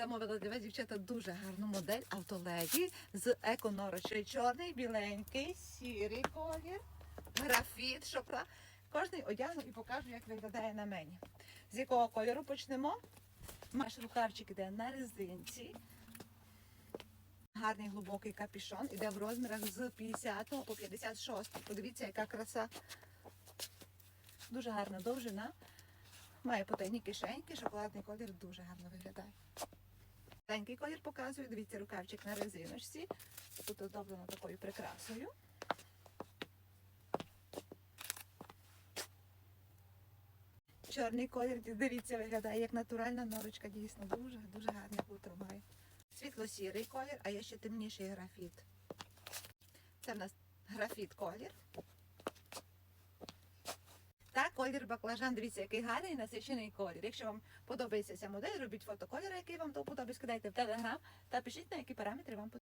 замовила для вас, дівчата, дуже гарну модель автоледі з еконорочою. Чорний, біленький, сірий колір, графіт, шоколад. Кожний одягну і покажу, як виглядає на мені. З якого кольору почнемо? Наш рукавчик іде на резинці. Гарний глибокий капюшон іде в розмірах з 50 по 56. Подивіться, яка краса. Дуже гарна довжина. Має потайні кишеньки, шоколадний колір дуже гарно виглядає. Маленький колір показую, дивіться, рукавчик на резиночці. Тут оздоблено такою прикрасою. Чорний колір, дивіться, виглядає як натуральна норочка, дійсно дуже, дуже гарне утро має. Світло-сірий колір, а є ще темніший графіт. Це в нас графіт колір. Колір баклажан, дивіться, який гарний насичений колір. Якщо вам подобається ця модель, робіть фотоколір, який вам то подобається, скидайте в телеграм та пишіть, на які параметри вам потрібно.